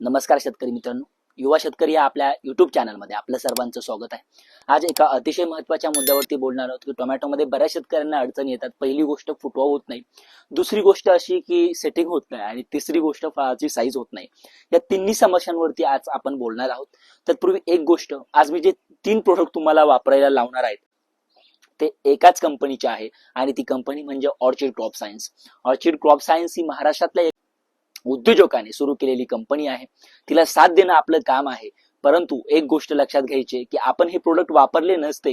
नमस्कार शेतकरी मित्रांनो. युवा शेतकरी या आपल्या युट्यूब चॅनलमध्ये आपलं सर्वांचं स्वागत आहे. आज एका अतिशय महत्त्वाच्या मुद्द्यावरती बोलणार आहोत की टोमॅटोमध्ये बऱ्याच शेतकऱ्यांना अडचणी येतात. पहिली गोष्ट फुटवा होत नाही. दुसरी गोष्ट अशी की सेटिंग होत नाही आणि तिसरी गोष्ट फळाची साईज होत नाही. या तिन्ही समस्यांवरती आज आपण बोलणार आहोत. तत्पूर्वी एक गोष्ट आज मी जे तीन प्रोडक्ट तुम्हाला वापरायला लावणार आहेत ते एकाच कंपनीचे आहे आणि ती कंपनी म्हणजे orchid crop science orchid crop science ही महाराष्ट्रातल्या एक उद्योजकाने सुरू केलेली कंपनी आहे. तिला साथ देणं आपलं काम आहे. परंतु एक गोष्ट लक्षात घ्यायची की आपण हे प्रोडक्ट वापरले नसते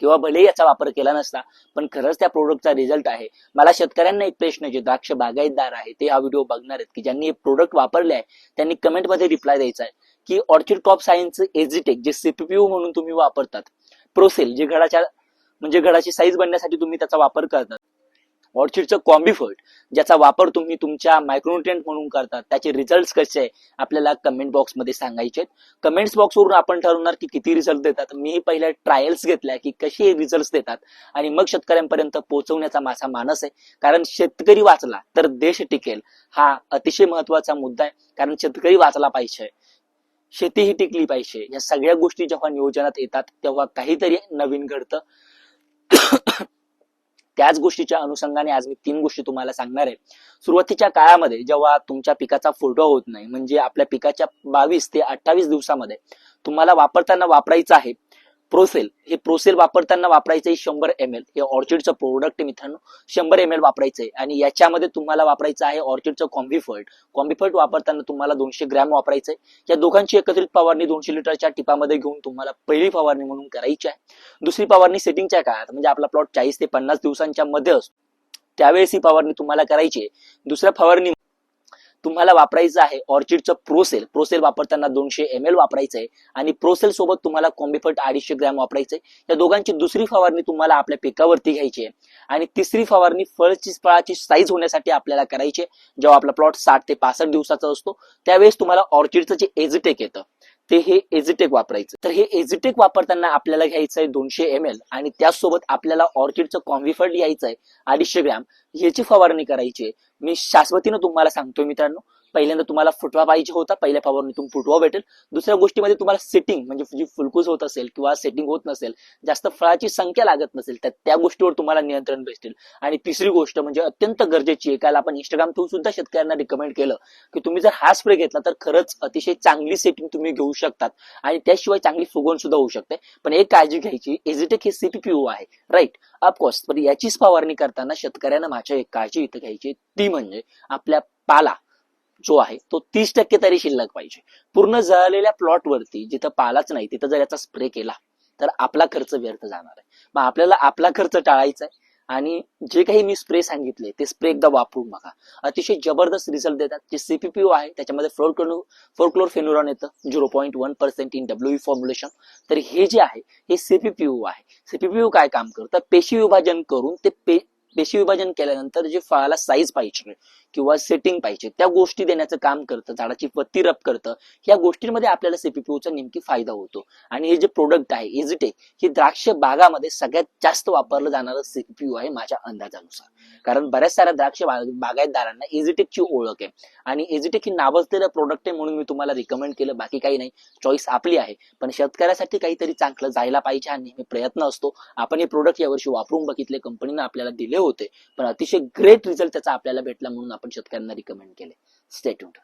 किंवा भले याचा वापर केला नसता पण खरंच त्या प्रोडक्टचा रिझल्ट आहे. मला शेतकऱ्यांना एक प्रश्न जे द्राक्ष बागायतदार आहे ते हा व्हिडिओ बघणार आहेत की ज्यांनी हे प्रोडक्ट वापरले आहे त्यांनी कमेंटमध्ये रिप्लाय द्यायचा आहे की ऑर्चिड टॉप सायन्स एजिटेक जे सीपीपीयू म्हणून तुम्ही वापरतात प्रोसेल जे घडाच्या म्हणजे घडाची साईज बनण्यासाठी तुम्ही त्याचा वापर करतात. ऑर्चिडचं कॉम्बिफर्ट ज्याचा वापर तुम्ही तुमच्या मायक्रोन्युट्रियंट म्हणून करतात त्याचे रिझल्ट कसे आहे आपल्याला कमेंट बॉक्समध्ये सांगायचे कमेंट्स बॉक्सवरून आपण ठरवणार की किती रिझल्ट देतात. मी पहिल्या ट्रायल्स घेतल्या की कसे रिझल्ट देतात आणि मग शेतकऱ्यांपर्यंत पोहोचवण्याचा माझा मानस आहे. कारण शेतकरी वाचला तर देश टिकेल हा अतिशय महत्त्वाचा मुद्दा आहे. कारण शेतकरी वाचला पाहिजे. शेती ही टिकली पाहिजे. या सगळ्या गोष्टी जेव्हा नियोजनात येतात तेव्हा काहीतरी नवीन घडतं. त्याच गोष्टीच्या अनुषंगाने आज मी तीन गोष्टी तुम्हाला सांगणार आहे. सुरुवातीच्या काळामध्ये जेव्हा तुमच्या पिकाचा फोटो होत नाही म्हणजे आपल्या पिकाच्या बावीस ते अठ्ठावीस दिवसामध्ये तुम्हाला वापरताना वापरायचं आहे प्रोसेल. हे प्रोसेल वापरताना वापरायचं आहे शंभर एम एल हे ऑर्चिडचं प्रोडक्ट मित्रांनो. शंभर एम एल वापरायचं आहे आणि याच्यामध्ये तुम्हाला वापरायचं आहे ऑर्चिडचं कॉम्बिफर्ट कॉम्बिफर्ट वापरताना तुम्हाला दोनशे ग्रॅम वापरायचं आहे या दोघांची एकत्रित फवारणी दोनशे लिटरच्या टिपामध्ये घेऊन तुम्हाला पहिली फवारणी म्हणून करायची आहे. दुसरी फवारणी सेटिंगच्या काळात म्हणजे आपला प्लॉट चाळीस ते पन्नास दिवसांच्या मध्ये असतो. त्यावेळेस ही फवारणी तुम्हाला करायची आहे. दुसऱ्या फवारणी तुम्हाला वापरायचं आहे ऑर्चिडचं प्रोसेल प्रोसेल वापरताना दोनशे एम एल वापरायचं आहे आणि प्रोसेल सोबत तुम्हाला कॉम्बिफर्ट अडीचशे ग्रॅम वापरायचं आहे या दोघांची दुसरी फवारणी तुम्हाला आपल्या पिकावरती घ्यायची आहे. आणि तिसरी फवारणी फळची फळाची साईज होण्यासाठी आपल्याला करायची आहे जेव्हा आपला प्लॉट साठ ते पासष्ट दिवसाचा असतो त्यावेळेस तुम्हाला ऑर्चिडचं जे एजटेक येतं ते हे एजिटेक वापरायचं. तर हे एजिटेक वापरताना आपल्याला घ्यायचं आहे दोनशे एम एल आणि त्यासोबत आपल्याला ऑर्किडचं कॉम्बिफर्ट यायचं आहे अडीचशे ग्रॅम. ह्याची फवारणी करायची आहे. मी शाश्वतीनं तुम्हाला सांगतोय मित्रांनो. पहिल्यांदा तुम्हाला फुटवा पाहिजे होता पहिल्या फवारणीतून फुटवा भेटेल. दुसऱ्या गोष्टीमध्ये तुम्हाला सेटिंग म्हणजे जी फुलकूस होत असेल किंवा सेटिंग होत नसेल जास्त फळाची संख्या लागत नसेल तर त्या गोष्टीवर तुम्हाला नियंत्रण भेटेल आणि तिसरी गोष्ट म्हणजे अत्यंत गरजेची आहे काल आपण इंस्टाग्राम थ्रू सुद्धा शेतकऱ्यांना रिकमेंड केलं की तुम्ही जर हा स्प्रे घेतला तर खरंच अतिशय चांगली सेटिंग तुम्ही घेऊ शकतात. आणि त्याशिवाय चांगली फुगवण सुद्धा होऊ शकते. पण एक काळजी घ्यायची एजिटेक हे सीपीपीओ आहे राईट ऑफकोर्स पण याचीच फवारणी करताना शेतकऱ्यांना माझ्या एक काळजी इथं घ्यायची ती म्हणजे आपल्या पाला. जो आहे तो तीस टक्के तरी शिल्लक पाहिजे. पूर्ण जळलेल्या प्लॉटवरती जिथं पालाच नाही तिथं जर याचा स्प्रे केला तर आपला खर्च व्यर्थ जाणार आहे. मग आपल्याला आपला खर्च टाळायचा आहे आणि जे काही मी स्प्रे सांगितले ते स्प्रे एकदा वापरून बघा. अतिशय जबरदस्त रिझल्ट देतात. जे सीपीपीओ आहे त्याच्यामध्ये फ्लोरक्लो फ्लोरक्लोर फेनुरॉन येतं. Zero point one percent in W formulation तर हे जे आहे हे सीपीपीओ आहे. सीपीपीओ काय काम करतं? पेशी विभाजन करून ते पे पेशी विभाजन केल्यानंतर जे फळाला साईज पाहिजे किंवा सेटिंग पाहिजे त्या गोष्टी देण्याचं काम करतं झाडाची पत्ती रप करतं या गोष्टींमध्ये आपल्याला सीपीपीओचा नेमकी फायदा होतो. आणि हे जे प्रोडक्ट आहे इझिटेक हे द्राक्ष बागामध्ये सगळ्यात जास्त वापरलं जाणारं सीपीपीओ आहे माझ्या अंदाजानुसार. कारण बऱ्याच साऱ्या द्राक्ष बागायतदारांना इझिटेकची ओळख आहे. आणि इझिटेक ही नावाजलेलं प्रोडक्ट आहे म्हणून मी तुम्हाला रिकमेंड केलं बाकी काही नाही. चॉईस आपली आहे. पण शेतकऱ्यासाठी काहीतरी चांगलं जायला पाहिजे हा नेहमी प्रयत्न असतो. आपण हे प्रोडक्ट यावर्षी वापरून बघितले कंपनीनं आपल्याला दिले होते. पण अतिशय ग्रेट रिझल्ट त्याचा आपल्याला भेटला म्हणून आपण शेतकऱ्यांना रिकमेंड केले स्टेट्यूट